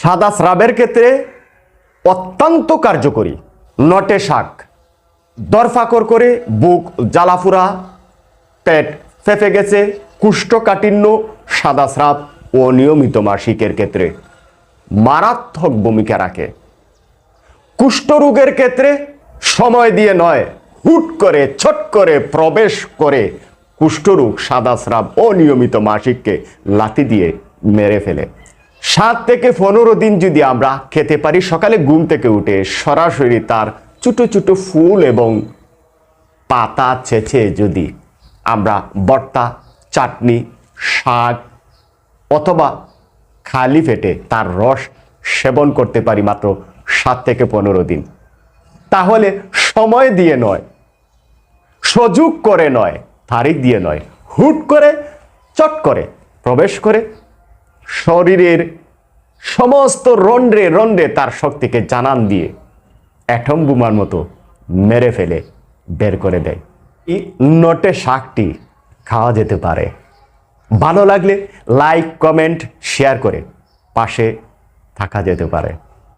সাদা স্রাবের ক্ষেত্রে অত্যন্ত কার্যকরী। নটে শাক, দরফাকর করে বুক জ্বালাফুরা, পেট ফেফে গেছে, কুষ্ঠকাঠিন্য, সাদা স্রাব ও নিয়মিত মাসিকের ক্ষেত্রে। মারাত্মক ভূমিকা রাখে। কুষ্ঠরোগের ক্ষেত্রে সময় দিয়ে নয়, হুট করে, ছট করে, প্রবেশ করে কুষ্ঠরোগ, সাদা স্রাব অনিয়মিত মাসিককে লাথি দিয়ে মেরে ফেলে। সাত থেকে পনেরো দিন যদি আমরা খেতে পারি, সকালে ঘুম থেকে উঠে সরাসরি তার ছোটো ছোটো ফুল এবং পাতা ছেঁচে যদি আমরা বর্তা, চাটনি, শাক অথবা খালি ফেটে তার রস সেবন করতে পারি মাত্র সাত থেকে পনেরো দিন। তাহলে সময় দিয়ে নয়, সুযোগ করে নয়, তারিখ দিয়ে নয়, হুট করে, চট করে প্রবেশ করে শরীরের সমস্ত রন্ডে রন্ডে তার শক্তিকে জানান দিয়ে অ্যাটম বোমার মতো মেরে ফেলে, বের করে দেয়। এই নটে শাকটি খাওয়া যেতে পারে। ভালো লাগলে লাইক, কমেন্ট, শেয়ার করে পাশে থাকা যেতে পারে।